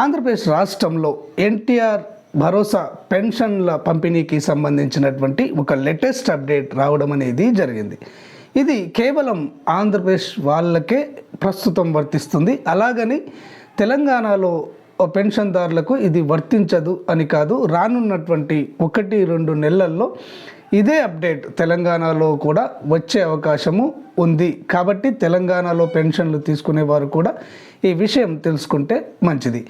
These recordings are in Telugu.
ఆంధ్రప్రదేశ్ రాష్ట్రంలో ఎన్టీఆర్ భరోసా పెన్షన్ల పంపిణీకి సంబంధించినటువంటి ఒక లేటెస్ట్ అప్డేట్ రావడం అనేది జరిగింది. ఇది కేవలం ఆంధ్రప్రదేశ్ వాళ్ళకే ప్రస్తుతం వర్తిస్తుంది. అలాగని తెలంగాణలో పెన్షన్దారులకు ఇది వర్తించదు అని కాదు రానున్నటువంటి ఒకటి రెండు నెలల్లో ఇదే అప్డేట్ తెలంగాణలో కూడా వచ్చే అవకాశము ఉంది. కాబట్టి తెలంగాణలో పెన్షన్లు తీసుకునే వారు కూడా ఈ విషయం తెలుసుకుంటే మంచిది.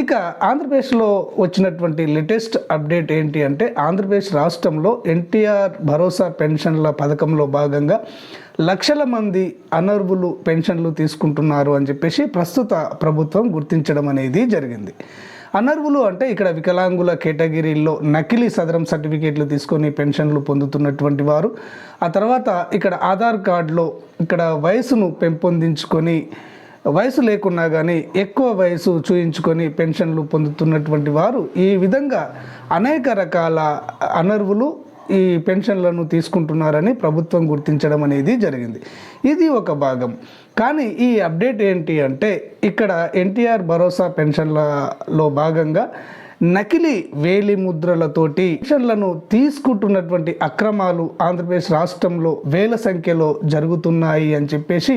ఇక ఆంధ్రప్రదేశ్లో వచ్చినటువంటి లేటెస్ట్ అప్డేట్ ఏంటి అంటే ఆంధ్రప్రదేశ్ రాష్ట్రంలో ఎన్టీఆర్ భరోసా పెన్షన్ల పథకంలో భాగంగా లక్షల మంది అనర్వులు పెన్షన్లు తీసుకుంటున్నారు అని చెప్పేసి ప్రస్తుత ప్రభుత్వం గుర్తించడం అనేది జరిగింది. అనర్వులు అంటే ఇక్కడ వికలాంగుల కేటగిరీల్లో నకిలీ సదరం సర్టిఫికేట్లు తీసుకొని పెన్షన్లు పొందుతున్నటువంటి వారు. ఆ తర్వాత ఇక్కడ ఆధార్ కార్డులో ఇక్కడ వయసును పెంపొందించుకొని వయసు లేకున్నా కానీ ఎక్కువ వయసు చూయించుకొని పెన్షన్లు పొందుతున్నటువంటి వారు. ఈ విధంగా అనేక రకాల అనర్వులు ఈ పెన్షన్లను తీసుకుంటున్నారని ప్రభుత్వం గుర్తించడం అనేది జరిగింది. ఇది ఒక భాగం. కానీ ఈ అప్డేట్ ఏంటి అంటే ఇక్కడ ఎన్టీఆర్ భరోసా పెన్షన్లలో భాగంగా నకిలీ వేలి ముద్రలతోటి పెన్షన్లను తీసుకుంటున్నటువంటి అక్రమాలు ఆంధ్రప్రదేశ్ రాష్ట్రంలో వేల సంఖ్యలో జరుగుతున్నాయి అని చెప్పేసి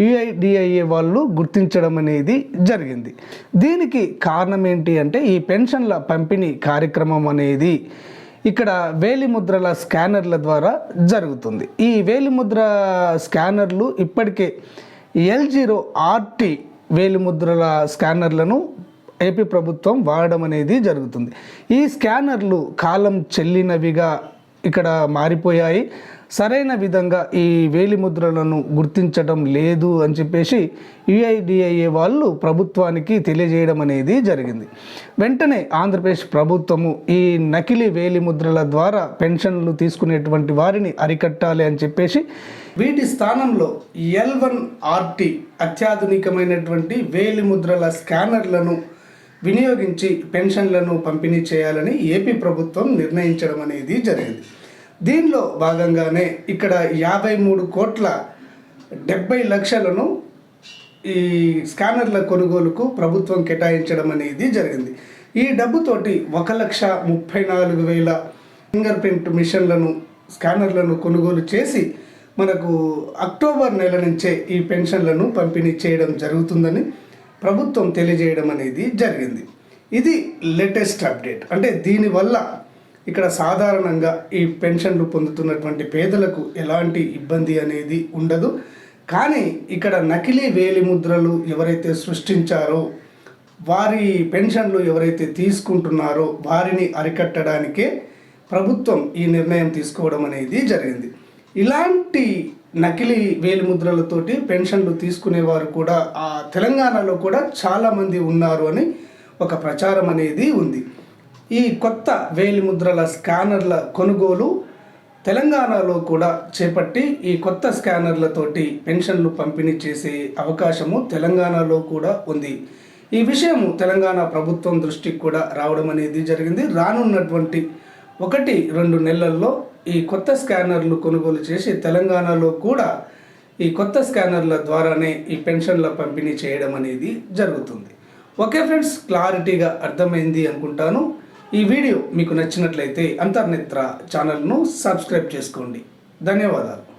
యుఐడిఐఏ వాళ్ళు గుర్తించడం అనేది జరిగింది. దీనికి కారణం ఏంటి అంటే ఈ పెన్షన్ల పంపిణీ కార్యక్రమం అనేది ఇక్కడ వేలిముద్రల స్కానర్ల ద్వారా జరుగుతుంది. ఈ వేలిముద్ర స్కానర్లు ఇప్పటికే ఎల్ జీరో ఆర్టీ వేలిముద్రల స్కానర్లను ఏపీ ప్రభుత్వం వాడడం అనేది జరుగుతుంది. ఈ స్కానర్లు కాలం చెల్లినవిగా ఇక్కడ మారిపోయాయి. సరైన విధంగా ఈ వేలి ముద్రలను గుర్తించడం లేదు అని చెప్పేసి యుఐడిఐఏ వాళ్ళు ప్రభుత్వానికి తెలియజేయడం అనేది జరిగింది. వెంటనే ఆంధ్రప్రదేశ్ ప్రభుత్వము ఈ నకిలీ వేలి ముద్రల ద్వారా పెన్షన్లు తీసుకునేటువంటి వారిని అరికట్టాలి అని చెప్పేసి వీటి స్థానంలో ఎల్ వన్ ఆర్టీ అత్యాధునికమైనటువంటి వేలి ముద్రల స్కానర్లను వినియోగించి పెన్షన్లను పంపిణీ చేయాలని ఏపీ ప్రభుత్వం నిర్ణయించడం అనేది జరిగింది. దీనిలో భాగంగానే ఇక్కడ యాభై మూడు కోట్ల డెబ్బై లక్షలను ఈ స్కానర్ల కొనుగోలుకు ప్రభుత్వం కేటాయించడం అనేది జరిగింది. ఈ డబ్బుతోటి ఒక లక్ష ముప్పై నాలుగు వేల ఫింగర్ ప్రింట్ మిషన్లను స్కానర్లను కొనుగోలు చేసి మనకు అక్టోబర్ నెల నుంచే ఈ పెన్షన్లను పంపిణీ చేయడం జరుగుతుందని ప్రభుత్వం తెలియజేయడం అనేది జరిగింది. ఇది లేటెస్ట్ అప్డేట్. అంటే దీనివల్ల ఇక్కడ సాధారణంగా ఈ పెన్షన్లు పొందుతున్నటువంటి పేదలకు ఎలాంటి ఇబ్బంది అనేది ఉండదు. కానీ ఇక్కడ నకిలీ వేలి ముద్రలు ఎవరైతే సృష్టించారో వారి పెన్షన్లు ఎవరైతే తీసుకుంటున్నారో వారిని అరికట్టడానికే ప్రభుత్వం ఈ నిర్ణయం తీసుకోవడం అనేది జరిగింది. ఇలాంటి నకిలీ వేలి ముద్రలతోటి పెన్షన్లు తీసుకునేవారు కూడా ఆ తెలంగాణలో కూడా చాలామంది ఉన్నారు అని ఒక ప్రచారం అనేది ఉంది. ఈ కొత్త వేలి ముద్రల స్కానర్ల కొనుగోలు తెలంగాణలో కూడా చేపట్టి ఈ కొత్త స్కానర్లతోటి పెన్షన్లు పంపిణీ చేసే అవకాశము తెలంగాణలో కూడా ఉంది. ఈ విషయము తెలంగాణ ప్రభుత్వం దృష్టికి కూడా రావడం అనేది జరిగింది. రానున్నటువంటి ఒకటి రెండు నెలల్లో ఈ కొత్త స్కానర్లు కొనుగోలు చేసి తెలంగాణలో కూడా ఈ కొత్త స్కానర్ల ద్వారానే ఈ పెన్షన్ల పంపిణీ చేయడం అనేది జరుగుతుంది. ఓకే ఫ్రెండ్స్ క్లారిటీగా అర్థమైంది అనుకుంటాను. ఈ వీడియో మీకు నచ్చినట్లయితే అంతర్నేత్ర ఛానల్ను సబ్స్క్రైబ్ చేసుకోండి. ధన్యవాదాలు.